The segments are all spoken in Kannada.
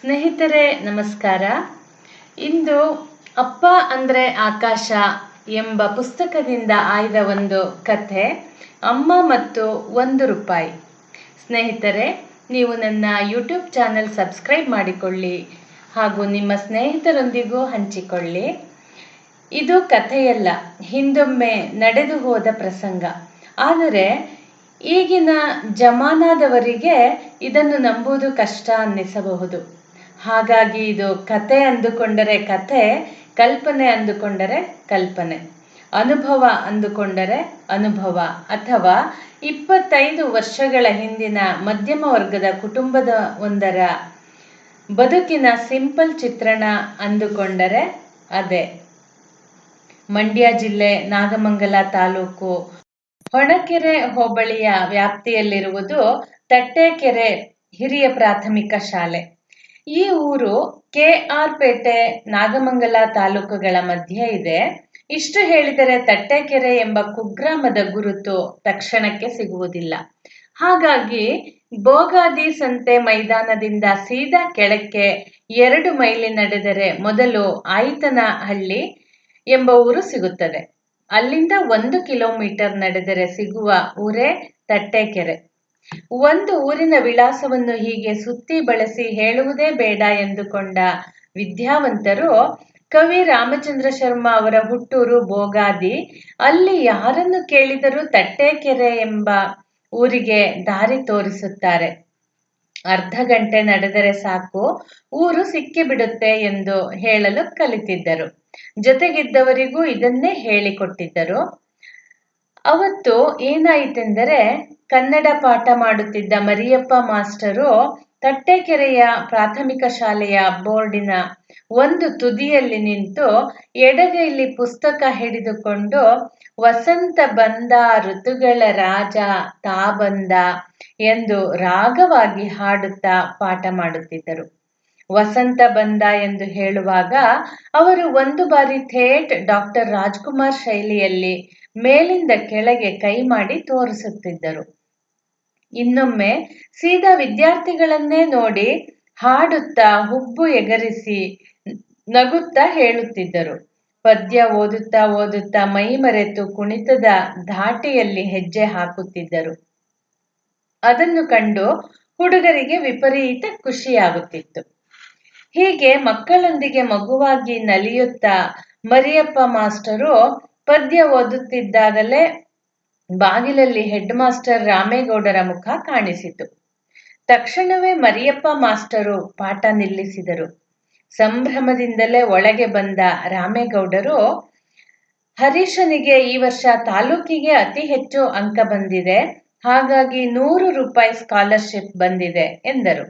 ಸ್ನೇಹಿತರೆ, ನಮಸ್ಕಾರ. ಇಂದು ಅಪ್ಪ ಅಂದರೆ ಆಕಾಶ ಎಂಬ ಪುಸ್ತಕದಿಂದ ಆಯ್ದ ಒಂದು ಕಥೆ, ಅಮ್ಮ ಮತ್ತು ಒಂದು ರೂಪಾಯಿ. ಸ್ನೇಹಿತರೆ, ನೀವು ನನ್ನ ಯೂಟ್ಯೂಬ್ ಚಾನೆಲ್ ಸಬ್ಸ್ಕ್ರೈಬ್ ಮಾಡಿಕೊಳ್ಳಿ ಹಾಗೂ ನಿಮ್ಮ ಸ್ನೇಹಿತರೊಂದಿಗೂ ಹಂಚಿಕೊಳ್ಳಿ. ಇದು ಕಥೆಯಲ್ಲ, ಹಿಂದೊಮ್ಮೆ ನಡೆದು ಹೋದ ಪ್ರಸಂಗ. ಆದರೆ, ಈಗಿನ ಜಮಾನಾದವರಿಗೆ ಇದನ್ನು ನಂಬುವುದು ಕಷ್ಟ ಅನ್ನಿಸಬಹುದು. ಹಾಗಾಗಿ ಇದು ಕತೆ ಅಂದುಕೊಂಡರೆ ಕತೆ ಕಲ್ಪನೆ ಅಂದುಕೊಂಡರೆ ಕಲ್ಪನೆ, ಅನುಭವ ಅಂದುಕೊಂಡರೆ ಅನುಭವ ಅಥವಾ ಇಪ್ಪತ್ತೈದು ವರ್ಷಗಳ ಹಿಂದಿನ ಮಧ್ಯಮ ವರ್ಗದ ಕುಟುಂಬದ ಒಂದರ ಬದುಕಿನ ಸಿಂಪಲ್ ಚಿತ್ರಣ ಅಂದುಕೊಂಡರೆ ಅದೇ. ಮಂಡ್ಯ ಜಿಲ್ಲೆ, ನಾಗಮಂಗಲ ತಾಲೂಕು, ಹೊಣಕೆರೆ ಹೋಬಳಿಯ ವ್ಯಾಪ್ತಿಯಲ್ಲಿರುವುದು ತಟ್ಟೆಕೆರೆ ಹಿರಿಯ ಪ್ರಾಥಮಿಕ ಶಾಲೆ. ಈ ಊರು ಕೆ ಆರ್ ಪೇಟೆ ನಾಗಮಂಗಲ ತಾಲೂಕುಗಳ ಮಧ್ಯೆ ಇದೆ. ಇಷ್ಟು ಹೇಳಿದರೆ ತಟ್ಟೆಕೆರೆ ಎಂಬ ಕುಗ್ರಾಮದ ಗುರುತು ತಕ್ಷಣಕ್ಕೆ ಸಿಗುವುದಿಲ್ಲ. ಹಾಗಾಗಿ ಬೋಗಾದಿ ಸಂತೆ ಮೈದಾನದಿಂದ ಸೀದಾ ಕೆಳಕ್ಕೆ ಎರಡು ಮೈಲಿ ನಡೆದರೆ ಮೊದಲು ಆಯಿತನಹಳ್ಳಿ ಎಂಬ ಊರು ಸಿಗುತ್ತದೆ. ಅಲ್ಲಿಂದ ಒಂದು ಕಿಲೋಮೀಟರ್ ನಡೆದರೆ ಸಿಗುವ ಊರೇ ತಟ್ಟೆಕೆರೆ. ಒಂದು ಊರಿನ ವಿಳಾಸವನ್ನು ಹೀಗೆ ಸುತ್ತಿ ಬಳಸಿ ಹೇಳುವುದೇ ಬೇಡ ಎಂದುಕೊಂಡ ವಿದ್ಯಾವಂತರು, ಕವಿ ರಾಮಚಂದ್ರ ಶರ್ಮಾ ಅವರ ಹುಟ್ಟೂರು ಬೋಗಾದಿ, ಅಲ್ಲಿ ಯಾರನ್ನು ಕೇಳಿದರೂ ತಟ್ಟೇಕೆರೆ ಎಂಬ ಊರಿಗೆ ದಾರಿ ತೋರಿಸುತ್ತಾರೆ. ಅರ್ಧ ಗಂಟೆ ನಡೆದರೆ ಸಾಕು, ಊರು ಸಿಕ್ಕಿಬಿಡುತ್ತೆ ಎಂದು ಹೇಳಲು ಕಲಿತಿದ್ದರು. ಜೊತೆಗಿದ್ದವರಿಗೂ ಇದನ್ನೇ ಹೇಳಿಕೊಟ್ಟಿದ್ದರು. ಅವತ್ತು ಏನಾಯಿತೆಂದರೆ ಕನ್ನಡ ಪಾಠ ಮಾಡುತ್ತಿದ್ದ ಮರಿಯಪ್ಪ ಮಾಸ್ಟರು ತಟ್ಟೆಕೆರೆಯ ಪ್ರಾಥಮಿಕ ಶಾಲೆಯ ಬೋರ್ಡಿನ ಒಂದು ತುದಿಯಲ್ಲಿ ನಿಂತು ಎಡಗೈಲಿ ಪುಸ್ತಕ ಹಿಡಿದುಕೊಂಡು, ವಸಂತ ಬಂದ, ಋತುಗಳ ರಾಜ, ತಾ ಬಂದ ಎಂದು ರಾಗವಾಗಿ ಹಾಡುತ್ತಾ ಪಾಠ ಮಾಡುತ್ತಿದ್ದರು. ವಸಂತ ಬಂದ ಎಂದು ಹೇಳುವಾಗ ಅವರು ಒಂದು ಬಾರಿ ಥೇಟ್ ಡಾಕ್ಟರ್ ರಾಜ್ಕುಮಾರ್ ಶೈಲಿಯಲ್ಲಿ ಮೇಲಿಂದ ಕೆಳಗೆ ಕೈ ಮಾಡಿ ತೋರಿಸುತ್ತಿದ್ದರು. ಇನ್ನೊಮ್ಮೆ ಸೀದಾ ವಿದ್ಯಾರ್ಥಿಗಳನ್ನೇ ನೋಡಿ ಹಾಡುತ್ತಾ ಹುಬ್ಬು ಎಗರಿಸಿ ನಗುತ್ತಾ ಹೇಳುತ್ತಿದ್ದರು. ಪದ್ಯ ಓದುತ್ತಾ ಓದುತ್ತಾ ಮೈ ಮರೆತು ಕುಣಿತದ ಧಾಟಿಯಲ್ಲಿ ಹೆಜ್ಜೆ ಹಾಕುತ್ತಿದ್ದರು. ಅದನ್ನು ಕಂಡು ಹುಡುಗರಿಗೆ ವಿಪರೀತ ಖುಷಿಯಾಗುತ್ತಿತ್ತು. ಹೀಗೆ ಮಕ್ಕಳೊಂದಿಗೆ ಮಗುವಾಗಿ ನಲಿಯುತ್ತಾ ಮರಿಯಪ್ಪ ಮಾಸ್ಟರು ಪದ್ಯ ಓದುತ್ತಿದ್ದಾಗಲೇ ಬಾಗಿಲಲ್ಲಿ ಹೆಡ್ ಮಾಸ್ಟರ್ ರಾಮೇಗೌಡರ ಮುಖ ಕಾಣಿಸಿತು. ತಕ್ಷಣವೇ ಮರಿಯಪ್ಪ ಮಾಸ್ಟರು ಪಾಠ ನಿಲ್ಲಿಸಿದರು. ಸಂಭ್ರಮದಿಂದಲೇ ಒಳಗೆ ಬಂದ ರಾಮೇಗೌಡರು, ಹರೀಶನಿಗೆ ಈ ವರ್ಷ ತಾಲೂಕಿಗೆ ಅತಿ ಹೆಚ್ಚು ಅಂಕ ಬಂದಿದೆ, ಹಾಗಾಗಿ ನೂರು ರೂಪಾಯಿ ಸ್ಕಾಲರ್ಶಿಪ್ ಬಂದಿದೆ ಎಂದರು.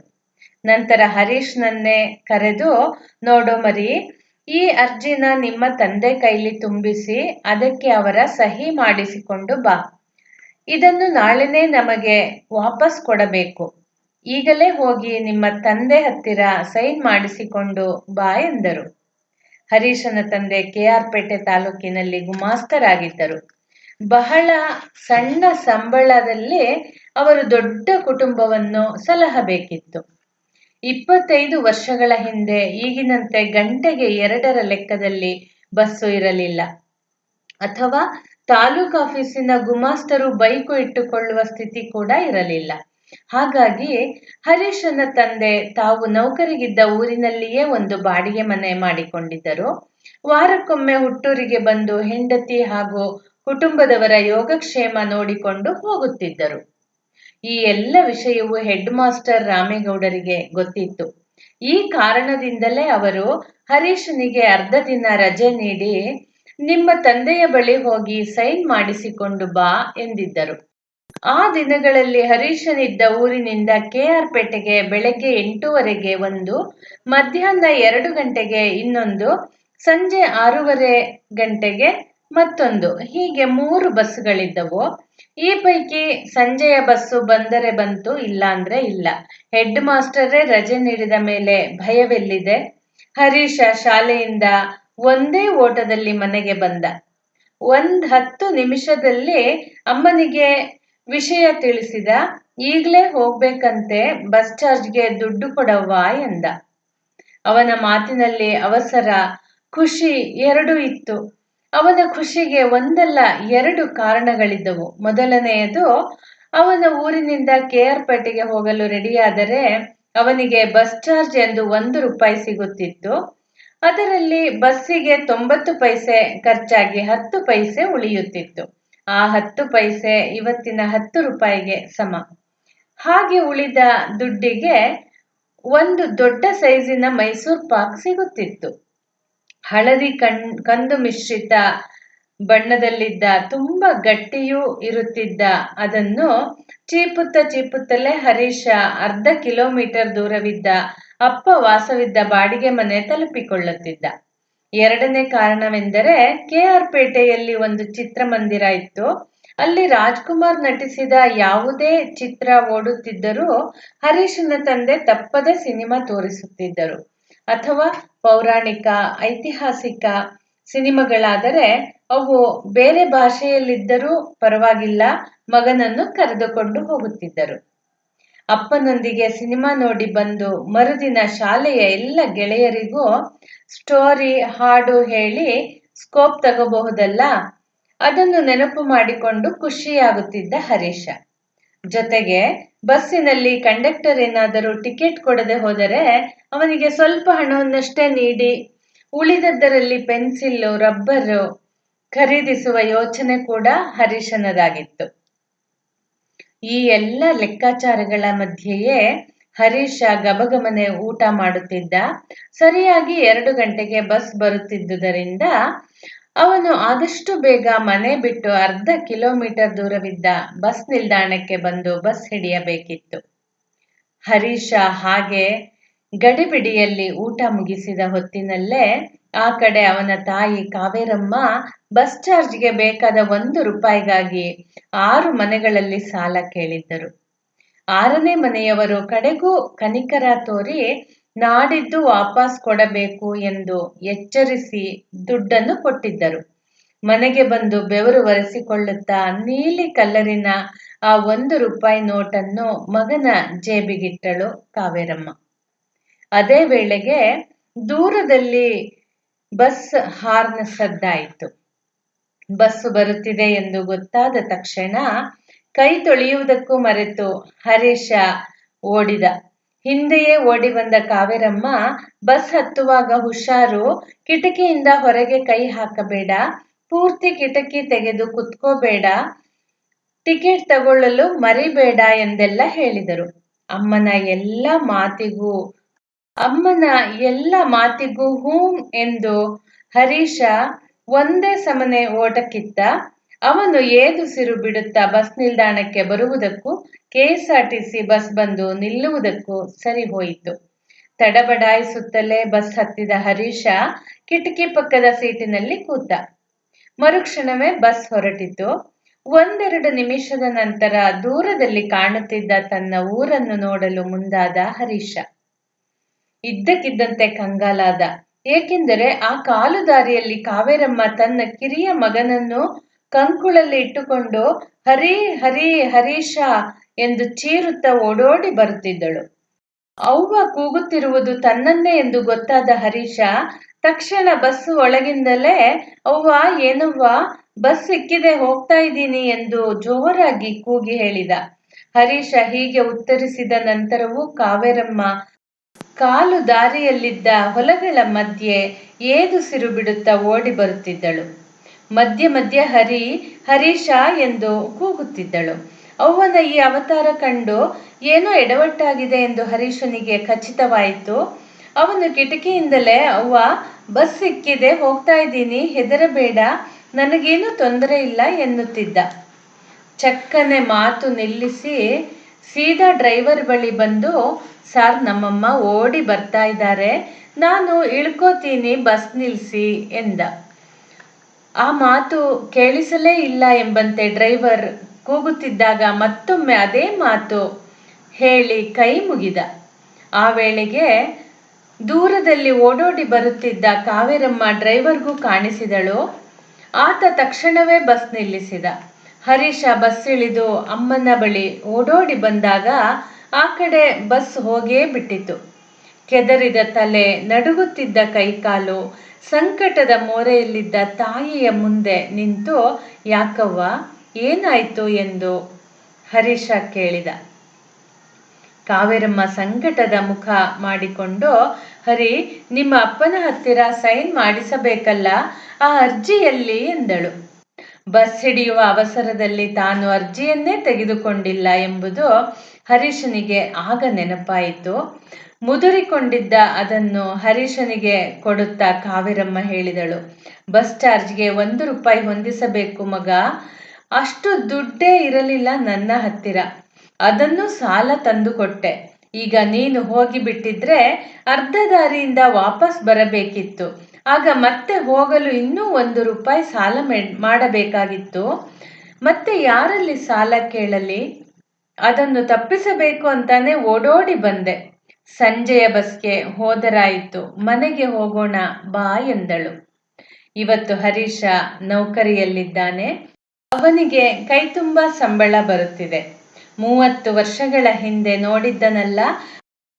ನಂತರ ಹರೀಶ್ನನ್ನೇ ಕರೆದು, ನೋಡೋ ಮರಿ ಈ ಅರ್ಜಿನ ನಿಮ್ಮ ತಂದೆ ಕೈಲಿ ತುಂಬಿಸಿ ಅದಕ್ಕೆ ಅವರ ಸಹಿ ಮಾಡಿಸಿಕೊಂಡು ಬಾ. ಇದನ್ನು ನಾಳೆನೇ ನಮಗೆ ವಾಪಸ್ ಕೊಡಬೇಕು. ಈಗಲೇ ಹೋಗಿ ನಿಮ್ಮ ತಂದೆ ಹತ್ತಿರ ಸೈನ್ ಮಾಡಿಸಿಕೊಂಡು ಬಾ ಎಂದರು. ಹರೀಶನ ತಂದೆ ಕೆ ಆರ್ ಪೇಟೆ ತಾಲೂಕಿನಲ್ಲಿ ಗುಮಾಸ್ತರಾಗಿದ್ದರು. ಬಹಳ ಸಣ್ಣ ಸಂಬಳದಲ್ಲಿ ಅವರು ದೊಡ್ಡ ಕುಟುಂಬವನ್ನು ಸಲಹಬೇಕಿತ್ತು. ಇಪ್ಪತ್ತೈದು ವರ್ಷಗಳ ಹಿಂದೆ ಈಗಿನಂತೆ ಗಂಟೆಗೆ ಎರಡರ ಲೆಕ್ಕದಲ್ಲಿ ಬಸ್ಸು ಇರಲಿಲ್ಲ. ಅಥವಾ ತಾಲೂಕು ಆಫೀಸಿನ ಗುಮಾಸ್ತರು ಬೈಕು ಇಟ್ಟುಕೊಳ್ಳುವ ಸ್ಥಿತಿ ಕೂಡ ಇರಲಿಲ್ಲ. ಹಾಗಾಗಿ ಹರೀಶನ ತಂದೆ ತಾವು ನೌಕರಿಗಿದ್ದ ಊರಿನಲ್ಲಿಯೇ ಒಂದು ಬಾಡಿಗೆ ಮನೆ ಮಾಡಿಕೊಂಡಿದ್ದರು. ವಾರಕ್ಕೊಮ್ಮೆ ಹುಟ್ಟೂರಿಗೆ ಬಂದು ಹೆಂಡತಿ ಹಾಗೂ ಕುಟುಂಬದವರ ಯೋಗಕ್ಷೇಮ ನೋಡಿಕೊಂಡು ಹೋಗುತ್ತಿದ್ದರು. ಈ ಎಲ್ಲ ವಿಷಯವು ಹೆಡ್ ಮಾಸ್ಟರ್ ರಾಮೇಗೌಡರಿಗೆ ಗೊತ್ತಿತ್ತು. ಈ ಕಾರಣದಿಂದಲೇ ಅವರು ಹರೀಶನಿಗೆ ಅರ್ಧ ದಿನ ರಜೆ ನೀಡಿ, ನಿಮ್ಮ ತಂದೆಯ ಬಳಿ ಹೋಗಿ ಸೈನ್ ಮಾಡಿಸಿಕೊಂಡು ಬಾ ಎಂದಿದ್ದರು. ಆ ದಿನಗಳಲ್ಲಿ ಹರೀಶನಿದ್ದ ಊರಿನಿಂದ ಕೆ ಆರ್ ಪೇಟೆಗೆ ಬೆಳಗ್ಗೆ ಎಂಟೂವರೆಗೆ ಒಂದು, ಮಧ್ಯಾಹ್ನ ಎರಡು ಗಂಟೆಗೆ ಇನ್ನೊಂದು, ಸಂಜೆ ಆರೂವರೆ ಗಂಟೆಗೆ ಮತ್ತೊಂದು, ಹೀಗೆ ಮೂರು ಬಸ್ಗಳಿದ್ದವು. ಈ ಪೈಕಿ ಸಂಜೆಯ ಬಸ್ಸು ಬಂದರೆ ಬಂತು ಇಲ್ಲ ಅಂದ್ರೆ ಇಲ್ಲ. ಹೆಡ್ ಮಾಸ್ಟರೇ ರಜೆ ನೀಡಿದ ಮೇಲೆ ಭಯವೆಲ್ಲಿದೆ. ಹರೀಶ ಶಾಲೆಯಿಂದ ಒಂದೇ ಓಟದಲ್ಲಿ ಮನೆಗೆ ಬಂದ. ಒಂದ್ ಹತ್ತು ನಿಮಿಷದಲ್ಲಿ ಅಮ್ಮನಿಗೆ ವಿಷಯ ತಿಳಿಸಿದ. ಈಗ್ಲೇ ಹೋಗ್ಬೇಕಂತೆ, ಬಸ್ ಚಾರ್ಜ್ಗೆ ದುಡ್ಡು ಕೊಡವ್ವಾ ಎಂದ. ಅವನ ಮಾತಿನಲ್ಲಿ ಅವಸರ, ಖುಷಿ ಎರಡೂ ಇತ್ತು. ಅವನ ಖುಷಿಗೆ ಒಂದಲ್ಲ, ಎರಡು ಕಾರಣಗಳಿದ್ದವು. ಮೊದಲನೆಯದು, ಅವನ ಊರಿನಿಂದ ಕೆ ಆರ್ ಪೇಟೆಗೆ ಹೋಗಲು ರೆಡಿಯಾದರೆ ಅವನಿಗೆ ಬಸ್ ಚಾರ್ಜ್ ಎಂದು ಒಂದು ರೂಪಾಯಿ ಸಿಗುತ್ತಿತ್ತು. ಅದರಲ್ಲಿ ಬಸ್ಸಿಗೆ ತೊಂಬತ್ತು ಪೈಸೆ, ಖರ್ಚಾಗಿ ಹತ್ತು ಪೈಸೆ ಉಳಿಯುತ್ತಿತ್ತು. ಆ ಹತ್ತು ಪೈಸೆ ಇವತ್ತಿನ ಹತ್ತು ರೂಪಾಯಿಗೆ ಸಮ. ಹಾಗೆ ಉಳಿದ ದುಡ್ಡಿಗೆ ಒಂದು ದೊಡ್ಡ ಸೈಜಿನ ಮೈಸೂರು ಪಾಕ್ ಸಿಗುತ್ತಿತ್ತು. ಹಳದಿ ಕಣ್, ಕಂದು ಮಿಶ್ರಿತ ಬಣ್ಣದಲ್ಲಿದ್ದ, ತುಂಬಾ ಗಟ್ಟಿಯೂ ಇರುತ್ತಿದ್ದ ಅದನ್ನು ಚೀಪುತ್ತ ಚೀಪುತ್ತಲೇ ಹರೀಶ ಅರ್ಧ ಕಿಲೋಮೀಟರ್ ದೂರವಿದ್ದ ಅಪ್ಪ ವಾಸವಿದ್ದ ಬಾಡಿಗೆ ಮನೆ ತಲುಪಿಕೊಳ್ಳುತ್ತಿದ್ದ. ಎರಡನೇ ಕಾರಣವೆಂದರೆ ಕೆ ಆರ್ ಪೇಟೆಯಲ್ಲಿ ಒಂದು ಚಿತ್ರಮಂದಿರ ಇತ್ತು. ಅಲ್ಲಿ ರಾಜ್ಕುಮಾರ್ ನಟಿಸಿದ ಯಾವುದೇ ಚಿತ್ರ ಓಡುತ್ತಿದ್ದರೂ ಹರೀಶನ ತಂದೆ ತಪ್ಪದೆ ಸಿನಿಮಾ ತೋರಿಸುತ್ತಿದ್ದರು. ಅಥವಾ ಪೌರಾಣಿಕ, ಐತಿಹಾಸಿಕ ಸಿನಿಮಾಗಳಾದರೆ ಅವು ಬೇರೆ ಭಾಷೆಯಲ್ಲಿದ್ದರೂ ಪರವಾಗಿಲ್ಲ, ಮಗನನ್ನು ಕರೆದುಕೊಂಡು ಹೋಗುತ್ತಿದ್ದರು. ಅಪ್ಪನೊಂದಿಗೆ ಸಿನಿಮಾ ನೋಡಿ ಬಂದು ಮರುದಿನ ಶಾಲೆಯ ಎಲ್ಲ ಗೆಳೆಯರಿಗೂ ಸ್ಟೋರಿ, ಹಾಡು ಹೇಳಿ ಸ್ಕೋಪ್ ತಗೋಬಹುದಲ್ಲ? ಅದನ್ನು ನೆನಪು ಮಾಡಿಕೊಂಡು ಖುಷಿಯಾಗುತ್ತಿದ್ದ ಹರೀಶ. ಜೊತೆಗೆ ಬಸ್ಸಿನಲ್ಲಿ ಕಂಡಕ್ಟರ್ ಏನಾದರೂ ಟಿಕೆಟ್ ಕೊಡದೆ ಹೋದರೆ ಅವನಿಗೆ ಸ್ವಲ್ಪ ಹಣವನ್ನಷ್ಟೇ ನೀಡಿ, ಉಳಿದದ್ದರಲ್ಲಿ ಪೆನ್ಸಿಲ್ಲು ರಬ್ಬರು ಖರೀದಿಸುವ ಯೋಚನೆ ಕೂಡ ಹರೀಶನದಾಗಿತ್ತು. ಈ ಎಲ್ಲ ಲೆಕ್ಕಾಚಾರಗಳ ಮಧ್ಯೆಯೇ ಹರೀಶ ಗಬಗಮನೆ ಊಟ ಮಾಡುತ್ತಿದ್ದ. ಸರಿಯಾಗಿ ಎರಡು ಗಂಟೆಗೆ ಬಸ್ ಬರುತ್ತಿದ್ದುದರಿಂದ ಅವನು ಆದಷ್ಟು ಬೇಗ ಮನೆ ಬಿಟ್ಟು ಅರ್ಧ ಕಿಲೋಮೀಟರ್ ದೂರವಿದ್ದ ಬಸ್ ನಿಲ್ದಾಣಕ್ಕೆ ಬಂದು ಬಸ್ ಹಿಡಿಯಬೇಕಿತ್ತು. ಹರೀಶ ಹಾಗೆ ಗಡಿಬಿಡಿಯಲ್ಲಿ ಊಟ ಮುಗಿಸಿದ ಹೊತ್ತಿನಲ್ಲೇ ಆ ಕಡೆ ಅವನ ತಾಯಿ ಕಾವೇರಮ್ಮ ಬಸ್ ಚಾರ್ಜ್ಗೆ ಬೇಕಾದ ಒಂದು ರೂಪಾಯಿಗಾಗಿ ಆರು ಮನೆಗಳಲ್ಲಿ ಸಾಲ ಕೇಳಿದ್ದರು. ಆರನೇ ಮನೆಯವರು ಕಡೆಗೂ ಕನಿಕರ ತೋರಿ ನಾಡಿದ್ದು ವಾಪಸ್ ಕೊಡಬೇಕು ಎಂದು ಎಚ್ಚರಿಸಿ ದುಡ್ಡನ್ನು ಕೊಟ್ಟಿದ್ದರು. ಮನೆಗೆ ಬಂದು ಬೆವರು ಒರೆಸಿಕೊಳ್ಳುತ್ತಾ ನೀಲಿ ಕಲ್ಲರಿನ ಆ ಒಂದು ರೂಪಾಯಿ ನೋಟನ್ನು ಮಗನ ಜೇಬಿಗಿಟ್ಟಳು ಕಾವೇರಮ್ಮ. ಅದೇ ವೇಳೆಗೆ ದೂರದಲ್ಲಿ ಬಸ್ ಹಾರ್ನ್ ಸದ್ದಾಯಿತು. ಬಸ್ ಬರುತ್ತಿದೆ ಎಂದು ಗೊತ್ತಾದ ತಕ್ಷಣ ಕೈ ತೊಳೆಯುವುದಕ್ಕೂ ಮರೆತು ಹರೀಶ ಓಡಿದ. ಹಿಂದೆಯೇ ಓಡಿ ಬಂದ ಕಾವೇರಮ್ಮ, ಬಸ್ ಹತ್ತುವಾಗ ಹುಷಾರು, ಕಿಟಕಿಯಿಂದ ಹೊರಗೆ ಕೈ ಹಾಕಬೇಡ, ಪೂರ್ತಿ ಕಿಟಕಿ ತೆಗೆದು ಕುತ್ಕೋಬೇಡ, ಟಿಕೆಟ್ ತಗೊಳ್ಳಲು ಮರಿಬೇಡ ಎಂದೆಲ್ಲ ಹೇಳಿದರು. ಅಮ್ಮನ ಎಲ್ಲ ಮಾತಿಗೂ, ಅಮ್ಮನ ಎಲ್ಲ ಮಾತಿಗೂ ಹೂಂ ಎಂದು ಹರೀಶ ಒಂದೇ ಸಮನೆ ಓಟಕ್ಕಿತ್ತ. ಅವನು ಏದುಸಿರು ಬಿಡುತ್ತಾ ಬಸ್ ನಿಲ್ದಾಣಕ್ಕೆ ಬರುವುದಕ್ಕೂ ಕೆಎಸ್ಆರ್ಟಿಸಿ ಬಸ್ ಬಂದು ನಿಲ್ಲುವುದಕ್ಕೂ ಸರಿ ಹೋಯಿತು. ತಡಬಡಾಯಿಸುತ್ತಲೇ ಬಸ್ ಹತ್ತಿದ ಹರೀಶ ಕಿಟಕಿ ಪಕ್ಕದ ಸೀಟಿನಲ್ಲಿ ಕೂತ. ಮರುಕ್ಷಣವೇ ಬಸ್ ಹೊರಟಿತು ಒಂದೆರಡು ನಿಮಿಷದ ನಂತರ ದೂರದಲ್ಲಿ ಕಾಣುತ್ತಿದ್ದ ತನ್ನ ಊರನ್ನು ನೋಡಲು ಮುಂದಾದ ಹರೀಶ. ಇದ್ದಕ್ಕಿದ್ದಂತೆ ಕಂಗಾಲಾದ. ಏಕೆಂದರೆ ಆ ಕಾಲು ದಾರಿಯಲ್ಲಿ ಕಾವೇರಮ್ಮ ತನ್ನ ಕಿರಿಯ ಮಗನನ್ನು ಕಂಕುಳಲ್ಲಿ ಇಟ್ಟುಕೊಂಡು, ಹರಿ ಹರಿ, ಹರೀಶ ಎಂದು ಚೀರುತ್ತಾ ಓಡೋಡಿ ಬರುತ್ತಿದ್ದಳು. ಅವ್ವ ಕೂಗುತ್ತಿರುವುದು ತನ್ನನ್ನೇ ಎಂದು ಗೊತ್ತಾದ ಹರೀಶ, ತಕ್ಷಣ ಬಸ್ ಒಳಗಿಂದಲೇ, ಅವ್ವ, ಏನವ್ವ? ಬಸ್ ಸಿಕ್ಕಿದೆ, ಹೋಗ್ತಾ ಇದ್ದೀನಿ ಎಂದು ಜೋರಾಗಿ ಕೂಗಿ ಹೇಳಿದ. ಹರೀಶ ಹೀಗೆ ಉತ್ತರಿಸಿದ ನಂತರವೂ ಕಾವೇರಮ್ಮ ಕಾಲು ದಾರಿಯಲ್ಲಿದ್ದ ಹೊಲಗಳ ಮಧ್ಯೆ ಏದುಸಿರು ಬಿಡುತ್ತಾ ಓಡಿ ಬರುತ್ತಿದ್ದಳು. ಮಧ್ಯ ಮಧ್ಯ ಹರಿ, ಹರೀಶ ಎಂದು ಕೂಗುತ್ತಿದ್ದಳು. ಅವ್ವನ ಈ ಅವತಾರ ಕಂಡು ಏನೋ ಎಡವಟ್ಟಾಗಿದೆ ಎಂದು ಹರೀಶನಿಗೆ ಖಚಿತವಾಯಿತು. ಅವನು ಕಿಟಕಿಯಿಂದಲೇ, ಅವ್ವ, ಬಸ್ ಸಿಕ್ಕಿದೆ, ಹೋಗ್ತಾ ಇದ್ದೀನಿ, ಹೆದರಬೇಡ, ನನಗೇನು ತೊಂದರೆ ಇಲ್ಲ, ಎನ್ನುತ್ತಿದ್ದ. ಚಕ್ಕನೆ ಮಾತು ನಿಲ್ಲಿಸಿ ಸೀದಾ ಡ್ರೈವರ್ ಬಳಿ ಬಂದು, ಸಾರ್, ನಮ್ಮಮ್ಮ ಓಡಿ ಬರ್ತಾ ಇದ್ದಾರೆ. ನಾನು ಇಳ್ಕೋತೀನಿ, ಬಸ್ ನಿಲ್ಲಿಸಿ ಎಂದ. ಆ ಮಾತು ಕೇಳಿಸಲೇ ಇಲ್ಲ ಎಂಬಂತೆ ಡ್ರೈವರ್ ಕೂಗುತ್ತಿದ್ದಾಗ ಮತ್ತೊಮ್ಮೆ ಅದೇ ಮಾತು ಹೇಳಿ ಕೈ ಮುಗಿದ. ಆ ವೇಳೆಗೆ ದೂರದಲ್ಲಿ ಓಡೋಡಿ ಬರುತ್ತಿದ್ದ ಕಾವೇರಮ್ಮ ಡ್ರೈವರ್ಗೂ ಕಾಣಿಸಿದಳು. ಆತ ತಕ್ಷಣವೇ ಬಸ್ ನಿಲ್ಲಿಸಿದ. ಹರೀಶ ಬಸ್ ಇಳಿದು ಅಮ್ಮನ ಬಳಿ ಓಡೋಡಿ ಬಂದಾಗ ಆ ಕಡೆ ಬಸ್ ಹೋಗೇ ಬಿಟ್ಟಿತು ಕೆದರಿದ ತಲೆ, ನಡುಗುತ್ತಿದ್ದ ಕೈಕಾಲು, ಸಂಕಟದ ಮೋರೆಯಲ್ಲಿದ್ದ ತಾಯಿಯ ಮುಂದೆ ನಿಂತು, ಯಾಕವ್ವ, ಏನಾಯ್ತು? ಎಂದು ಹರೀಶ ಕೇಳಿದ. ಕಾವೇರಮ್ಮ ಸಂಕಟದ ಮುಖ ಮಾಡಿಕೊಂಡು, ಹರಿ, ನಿಮ್ಮ ಅಪ್ಪನ ಹತ್ತಿರ ಸೈನ್ ಮಾಡಿಸಬೇಕಲ್ಲ, ಆ ಅರ್ಜಿಯಲ್ಲಿ? ಎಂದಳು. ಬಸ್ ಹಿಡಿಯುವ ಅವಸರದಲ್ಲಿ ತಾನು ಅರ್ಜಿಯನ್ನೇ ತೆಗೆದುಕೊಂಡಿಲ್ಲ ಎಂಬುದು ಹರೀಶನಿಗೆ ಆಗ ನೆನಪಾಯಿತು. ಮುದುರಿಕೊಂಡಿದ್ದ ಅದನ್ನು ಹರೀಶನಿಗೆ ಕೊಡುತ್ತಾ ಕಾವೇರಮ್ಮ ಹೇಳಿದಳು. ಬಸ್ ಚಾರ್ಜ್ಗೆ ಒಂದು ರೂಪಾಯಿ ಹೊಂದಿಸಬೇಕು ಮಗ. ಅಷ್ಟು ದುಡ್ಡೇ ಇರಲಿಲ್ಲ ನನ್ನ ಹತ್ತಿರ. ಅದನ್ನು ಸಾಲ ತಂದುಕೊಟ್ಟೆ. ಈಗ ನೀನು ಹೋಗಿ ಬಿಟ್ಟಿದ್ರೆ ಅರ್ಧ ದಾರಿಯಿಂದ ವಾಪಸ್ ಬರಬೇಕಿತ್ತು. ಆಗ ಮತ್ತೆ ಹೋಗಲು ಇನ್ನೂ ಒಂದು ರೂಪಾಯಿ ಸಾಲ ಮಾಡಬೇಕಾಗಿತ್ತು. ಮತ್ತೆ ಯಾರಲ್ಲಿ ಸಾಲ ಕೇಳಲಿ? ಅದನ್ನು ತಪ್ಪಿಸಬೇಕು ಅಂತಾನೆ ಓಡೋಡಿ ಬಂದೆ. ಸಂಜೆಯ ಬಸ್ಗೆ ಹೋದರಾಯಿತು. ಮನೆಗೆ ಹೋಗೋಣ ಬಾ ಎಂದಳು. ಇವತ್ತು ಹರೀಶ ನೌಕರಿಯಲ್ಲಿದ್ದಾನೆ. ಅವನಿಗೆ ಕೈ ತುಂಬಾ ಸಂಬಳ ಬರುತ್ತಿದೆ. ಮೂವತ್ತು ವರ್ಷಗಳ ಹಿಂದೆ ನೋಡಿದ್ದನಲ್ಲ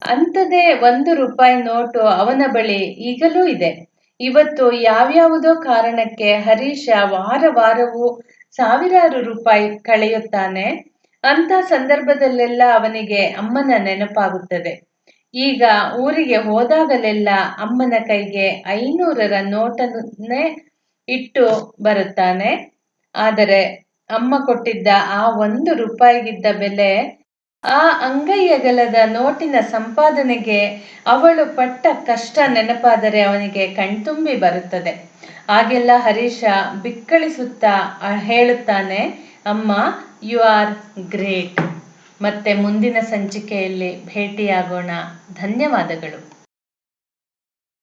ಅಂಥದೇ ಒಂದು ರೂಪಾಯಿ ನೋಟು ಅವನ ಬಳಿ ಈಗಲೂ ಇದೆ. ಇವತ್ತು ಯಾವ್ಯಾವುದೋ ಕಾರಣಕ್ಕೆ ಹರೀಶ ವಾರ ವಾರವೂ ಸಾವಿರಾರು ರೂಪಾಯಿ ಕಳೆಯುತ್ತಾನೆ? ಅಂತ ಸಂದರ್ಭದಲ್ಲೆಲ್ಲ ಅವನಿಗೆ ಅಮ್ಮನ ನೆನಪಾಗುತ್ತದೆ. ಈಗ ಊರಿಗೆ ಹೋದಾಗಲೆಲ್ಲ ಅಮ್ಮನ ಕೈಗೆ ಐನೂರರ ನೋಟನ್ನೇ ಇಟ್ಟು ಬರುತ್ತಾನೆ. ಆದರೆ ಅಮ್ಮ ಕೊಟ್ಟಿದ್ದ ಆ ಒಂದು ರೂಪಾಯಿಗಿದ್ದ ಬೆಲೆ ಆ ಅಂಗೈಯಗಲದ ನೋಟಿನ ಸಂಪಾದನೆಗೆ ಅವಳು ಪಟ್ಟ ಕಷ್ಟ ನೆನಪಾದರೆ ಅವನಿಗೆ ಕಣ್ತುಂಬಿ ಬರುತ್ತದೆ. ಆಗೆಲ್ಲ ಹರೀಶ ಬಿಕ್ಕಳಿಸುತ್ತಾ ಹೇಳುತ್ತಾನೆ, ಅಮ್ಮ ಯು ಆರ್ ಗ್ರೇಟ್ ಮತ್ತೆ ಮುಂದಿನ ಸಂಚಿಕೆಯಲ್ಲಿ ಭೇಟಿಯಾಗೋಣ. ಧನ್ಯವಾದಗಳು.